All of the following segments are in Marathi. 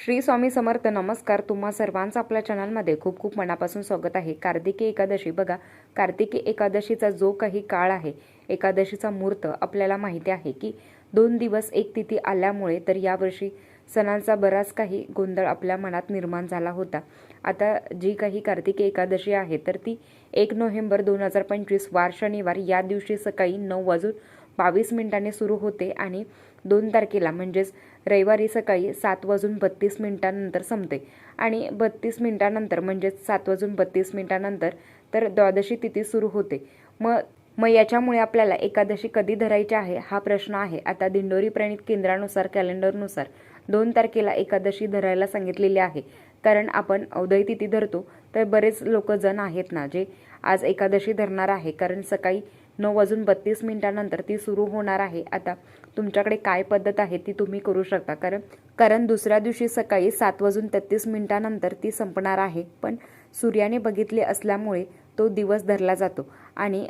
श्री स्वामी समर्थ नमस्कार. तुम्हा सर्वांचं आपल्या चॅनलमध्ये खूप खूप मनापासून स्वागत आहे. कार्तिकी एकादशी. बघा कार्तिकी एकादशीचा जो काही काळ आहे एकादशीचा मुहूर्त आपल्याला माहिती आहे की दोन दिवस एक तिथी आल्यामुळे तर यावर्षी सणांचा बराच काही गोंधळ आपल्या मनात निर्माण झाला होता. आता जी काही कार्तिकी एकादशी आहे तर ती एक नोव्हेंबर दोन हजार पंचवीस वार शनिवार या दिवशी सकाळी नऊ वाजून बावीस मिनिटांनी सुरू होते आणि दोन तारखेला म्हणजेच रविवारी सकाळी सात वाजून बत्तीस मिनिटांनंतर संपते. आणि बत्तीस मिनिटांनंतर म्हणजेच सात वाजून बत्तीस मिनिटांनंतर तर द्वादशी तिथी सुरू होते. मग मग याच्यामुळे आपल्याला एकादशी कधी धरायची आहे हा प्रश्न आहे. आता दिंडोरी प्रणित केंद्रानुसार कॅलेंडरनुसार दोन तारखेला एकादशी धरायला सांगितलेली आहे. कारण आपण औदय तिथी धरतो तर बरेच लोक जण आहेत ना जे आज एकादशी धरणार आहे. कारण सकाळी नऊ वाजून बत्तीस मिनिटानंतर ती सुरू होणार आहे. आता तुमच्याकडे काय पद्धत आहे ती तुम्ही करू शकता. कारण कारण दुसऱ्या दिवशी सकाळी सात वाजून तेहतीस मिनिटानंतर ती संपणार आहे. पण सूर्याने बघितले असल्यामुळे तो दिवस धरला जातो आणि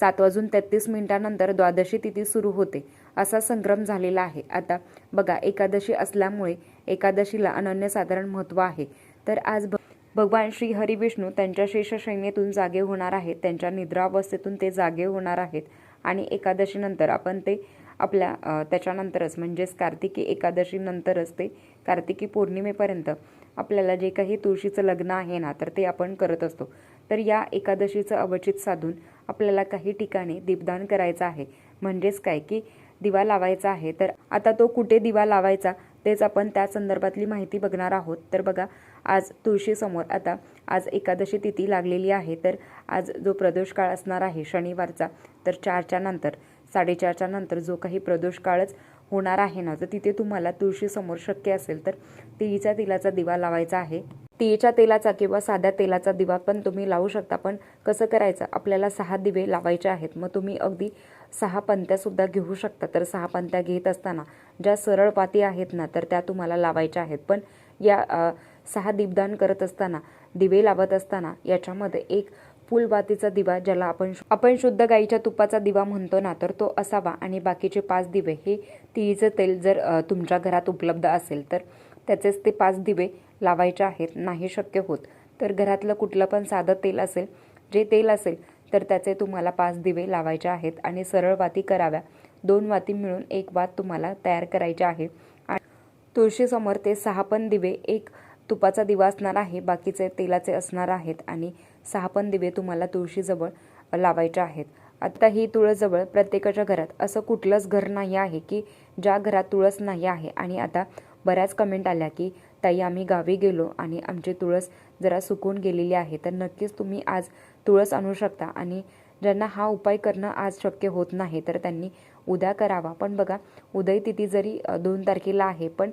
सात वाजून तेहतीस मिनिटानंतर द्वादशी तिथी सुरू होते. असा संक्रम झालेला आहे. आता बघा एकादशी असल्यामुळे एकादशीला अनन्यसाधारण महत्त्व आहे. तर आज भगवान श्री हरिविष्णू त्यांच्या शेषसैन्यातून जागे होणार आहेत. त्यांच्या निद्रावस्थेतून ते जागे होणार आहेत. आणि एकादशीनंतर आपण ते आपल्या त्याच्यानंतरच म्हणजेच कार्तिकी एकादशीनंतरच ते कार्तिकी पौर्णिमेपर्यंत आपल्याला जे काही तुळशीचं लग्न आहे ना तर ते आपण करत असतो. तर या एकादशीचं अवचित साधून आपल्याला काही ठिकाणी दीपदान करायचं आहे. म्हणजेच काय? की दिवा लावायचा आहे. तर आता तो कुठे दिवा लावायचा तेच आपण त्या संदर्भातली माहिती बघणार आहोत. तर बघा आज तुळशीसमोर आता आज एकादशी तिथी लागलेली आहे तर आज जो प्रदोष काळ असणार आहे शनिवारचा तर चारच्या नंतर साडेचारच्या नंतर जो काही प्रदोष काळच होणार आहे ना तर तिथे तुम्हाला तुळशीसमोर शक्य असेल तर तिळीच्या तेलाचा दिवा लावायचा आहे. तिळीच्या तेलाचा किंवा साध्या तेलाचा दिवा पण तुम्ही लावू शकता पण कसं करायचं? आपल्याला सहा दिवे लावायचे आहेत मग तुम्ही अगदी सहा पंत्यासुद्धा घेऊ शकता तर सहा पंत्या घेत असताना ज्या सरळ पाती आहेत ना तर त्या तुम्हाला लावायच्या आहेत. पण या सहा दीपदान करत असताना दिवे लावत असताना याच्यामध्ये एक फुलबातीचा दिवा ज्याला आपण आपण शुद्ध गाईच्या तुपाचा दिवा म्हणतो ना तर तो असावा. आणि बाकीचे पाच दिवे हे तिळीचं तेल जर तुमच्या घरात उपलब्ध असेल तर त्याचेच ते पाच दिवे लावायचे आहेत. नाही शक्य होत. तर घरातलं कुठलं पण साधं तेल असेल जे तेल असेल तर त्याचे तुम्हाला पाच दिवे लावायचे आहेत. आणि सरळ वाती कराव्या. दोन वाती मिळून एक वात तुम्हाला तयार करायची आहे. आणि तुळशीसमोर ते सहा पण दिवे एक तुपाचा दिवा असणार आहे बाकीचे तेलाचे असणार आहेत आणि सहा पण दिवे तुम्हाला तुळशीजवळ लावायचे आहेत. आता ही तुळसजवळ प्रत्येकाच्या घरात असं कुठलंच घर नाही आहे की ज्या घरात तुळस नाही आहे. आणि आता बऱ्याच कमेंट आल्या की ताई आम्ही गावी गेलो आणि आमची तुळस जरा सुकून गेलेली आहे तर नक्कीच तुम्ही आज तुळस आणू शकता. आणि ज्यांना हा उपाय करणं आज शक्य होत नाही तर त्यांनी उद्या करावा. पण बघा उदय तिथी जरी दोन तारखेला आहे पण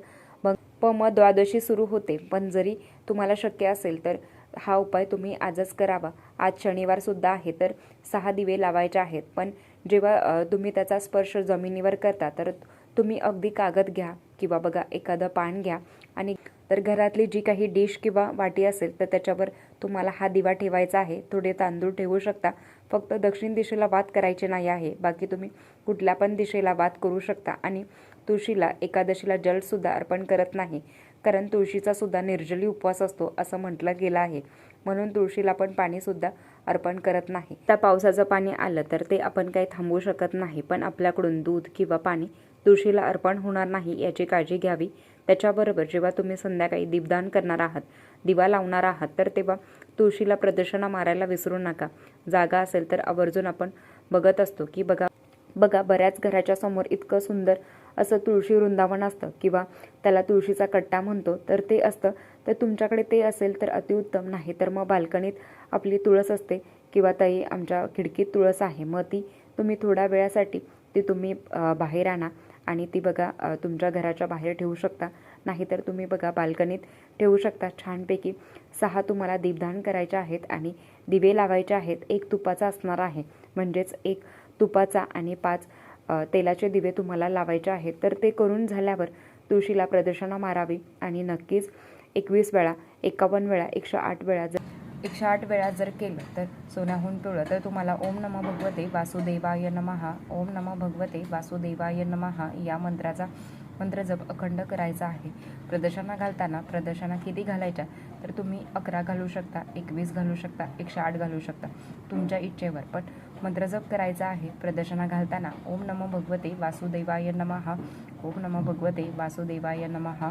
पम प द्वादशी सुरू होते. पण जरी तुम्हाला शक्य असेल तर हा उपाय तुम्ही आजच करावा. आज शनिवार सुद्धा आहे तर सहा दिवे लावायचे आहेत. पण जेव्हा तुम्ही त्याचा स्पर्श जमिनीवर करता तर तुम्ही अगदी कागद घ्या किंवा बघा एखादं पान घ्या. आणि तर घरातली जी काही डिश किंवा वाटी असेल तर त्याच्यावर तुम्हाला हा दिवा ठेवायचा आहे. थोडे तांदूळ ठेवू शकता. फक्त दक्षिण दिशेला वाद करायचे नाही आहे. बाकी तुम्ही कुठल्या पण दिशेला वाद करू शकता. आणि तुळशीला एकादशीला जलसुद्धा अर्पण करत नाही कारण तुळशीचा सुद्धा निर्जली उपवास असतो असं म्हटलं गेलं आहे. म्हणून तुळशीला पण पाणीसुद्धा अर्पण करत नाही. त्या पावसाचं पाणी आलं तर ते आपण काही थांबवू शकत नाही पण आपल्याकडून दूध किंवा पाणी तुळशीला अर्पण होणार नाही याची काळजी घ्यावी. त्याच्याबरोबर जेव्हा तुम्ही संध्याकाळी दीपदान करणार आहात दिवा लावणार आहात तर तेव्हा तुळशीला प्रदर्शना मारायला विसरू नका. जागा असेल तर आवर्जून आपण बघत असतो की बघा बघा बऱ्याच घराच्या समोर इतकं सुंदर असं तुळशी वृंदावन असतं किंवा त्याला तुळशीचा कट्टा म्हणतो तर ते असतं. तर तुमच्याकडे ते असेल तर अतिउत्तम नाही तर मग बाल्कनीत आपली तुळस असते किंवा ताई आमच्या खिडकीत तुळस आहे. मग ती तुम्ही थोड्या वेळासाठी ती तुम्ही बाहेर आणा आणि ती बघा तुमच्या घराच्या बाहेर ठेवू शकता. नाहीतर तुम्ही बघा बाल्कनीत ठेवू शकता. छानपैकी सहा तुम्हाला दीपदान करायचे आहेत आणि दिवे लावायचे आहेत. एक तुपाचा असणार आहे. म्हणजेच एक तुपाचा आणि पाच तेलाचे दिवे तुम्हाला लावायचे आहेत तर ते करून झाल्यावर तुळशीला प्रदक्षिणा मारावी आणि नक्कीच एकवीस वेळा एकावन्न वेळा एकशे आठ वेळा जर एकशे आठ वेळा जर केलं तर सोन्याहून पिवळं. तर तुम्हाला ओम नमः भगवते वासुदेवाय नमः ओम नमः भगवते वासुदेवाय नमः या मंत्राचा मंत्र जप अखंड करायचा आहे. प्रदर्शना घालताना प्रदर्शना किती घालायच्या? तर तुम्ही अकरा घालू शकता एकवीस घालू शकता एकशे आठ घालू शकता तुमच्या इच्छेवर. पण मंत्रजप करायचा आहे. प्रदर्शना घालताना ओम नमो भगवते वासुदेवाय नमः. ओम नमो भगवते वासुदेवाय नमः.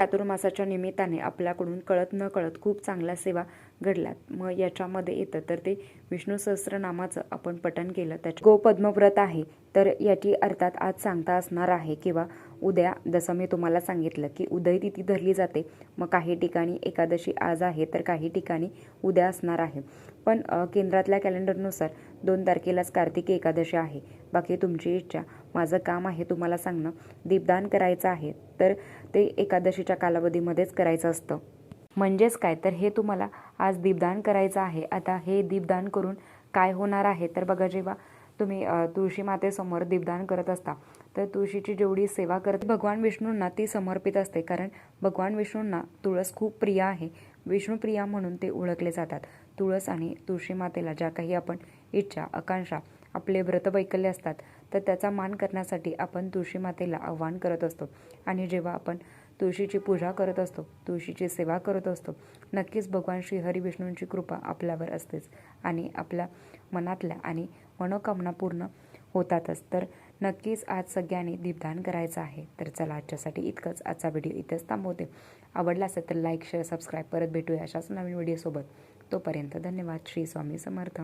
चातुर्मासाच्या निमित्ताने आपल्याकडून कळत न कळत खूप चांगल्या सेवा घडलात. मग याच्यामध्ये येतं. तर ते विष्णू सहस्रनामाचं आपण पठण केलं. त्याच्या गोपद्मव्रत आहे. तर याची अर्थात आज सांगता असणार आहे किंवा उद्या जसं मी तुम्हाला सांगितलं की उदय तिथी धरली जाते. मग काही ठिकाणी एकादशी आज आहे तर काही ठिकाणी उद्या असणार आहे. पण केंद्रातल्या कॅलेंडरनुसार दोन तारखेलाच कार्तिकी एकादशी आहे. बाकी तुमची इच्छा माझं काम आहे तुम्हाला सांगणं. दीपदान करायचं आहे तर ते एकादशीच्या कालावधीमध्येच करायचं असतं. म्हणजेच काय? तर हे तुम्हाला आज दीपदान करायचं आहे. आता हे दीपदान करून काय होणार आहे? तर बघा जेव्हा तुम्ही तुळशी मातेसमोर दीपदान करत असता तर तुळशीची जेवढी सेवा करत भगवान विष्णूंना ती समर्पित असते. कारण भगवान विष्णूंना तुळस खूप प्रिय आहे. विष्णुप्रिया म्हणून ते ओळखले जातात. तुळस आणि तुळशी मातेला ज्या काही आपण इच्छा आकांक्षा आपले व्रत वैकल्य असतात तर त्याचा मान करण्यासाठी आपण तुळशी मातेला आव्हान करत असतो. आणि जेव्हा आपण तुळशीची पूजा करत असतो तुळशीची सेवा करत असतो. नक्कीच भगवान श्री हरिविष्णूंची कृपा आपल्यावर असतेच आणि आपल्या मनातल्या आणि मनोकामना पूर्ण होतातच. तर नक्कीच आज सगळ्यांनी दीपदान करायचं आहे. तर चला आजच्यासाठी इतकंच. आजचा व्हिडिओ इथेच थांबवते. आवडला असेल तर लाईक शेअर सबस्क्राईब. परत भेटूया अशाच नवीन व्हिडिओसोबत. तोपर्यंत धन्यवाद. श्री स्वामी समर्थ.